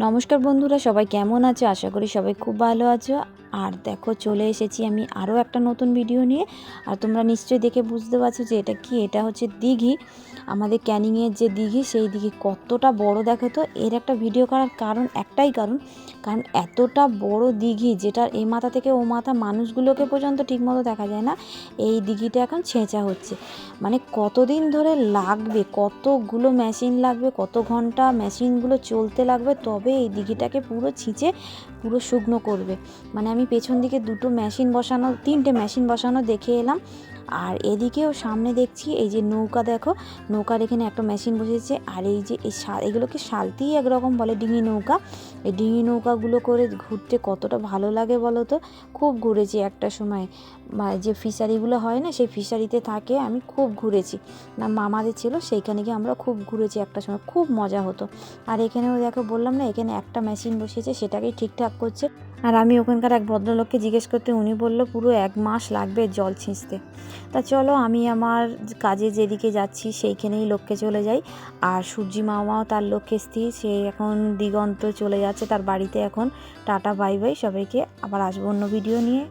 নমস্কার বন্ধুরা সবাই কেমন আছো? আশা করি সবাই খুব ভালো আছো। আর দেখো চলে এসেছি আমি আরও একটা নতুন ভিডিও নিয়ে। আর তোমরা নিশ্চয়ই দেখে বুঝতে পারছ যে এটা কি? এটা হচ্ছে দিঘি। আমাদের ক্যানিংয়ের যে দিঘি, সেই দিঘি কতটা বড় দেখো তো? এর একটা ভিডিও করার কারণ, একটাই কারণ কারণ এতটা বড় দিঘি, যেটার এই মাথা থেকে ও মাথা মানুষগুলোকে পর্যন্ত ঠিকমতো দেখা যায় না, এই দিঘিটা এখন ছেঁচা হচ্ছে। মানে কতদিন ধরে লাগবে, কতগুলো মেশিন লাগবে, কত ঘণ্টা মেশিনগুলো চলতে লাগবে, তবে এই দিঘিটাকে পুরো ছিঁচে, পুরো শুকনো করবে। মানে আমি পেছন দিকে দুটো মেশিন বসানো তিনটে মেশিন বসানো দেখে এলাম। আর এদিকেও সামনে দেখছি এই যে নৌকা, দেখো নৌকার এখানে একটা মেশিন বসেছে। আর এই যে এই এগুলোকে শালতি একরকম বলে ডিঙি নৌকা। এই ডিঙি নৌকাগুলো করে ঘুরতে কতটা ভালো লাগে বলো তো? খুব ঘুরেছি একটা সময়। যে ফিশারিগুলো হয় না, সেই ফিশারিতে থাকে, আমি খুব ঘুরেছি। না, মামাদের ছিল, সেইখানে গিয়ে আমরা খুব ঘুরেছি একটা সময়, খুব মজা হতো। আর এখানেও দেখো, বললাম না, এখানে একটা মেশিন বসেছে, সেটাকেই ঠিকঠাক করছে। আর আমি ওখানকার এক ভদ্রলোককে জিজ্ঞেস করতে, উনি বলল, পুরো এক মাস লাগবে জল ছিঁচতে। তা চলো আমি আমার কাজে যেদিকে যাচ্ছি সেইখানেই লক্ষ্যে চলে যাই। আর সূর্যি মামাও তার লক্ষ্যে স্থির, সে এখন দিগন্ত চলে যাচ্ছে তার বাড়িতে এখন। টাটা, বাই বাই, সবাইকে। আবার আসব অন্য ভিডিও নিয়ে।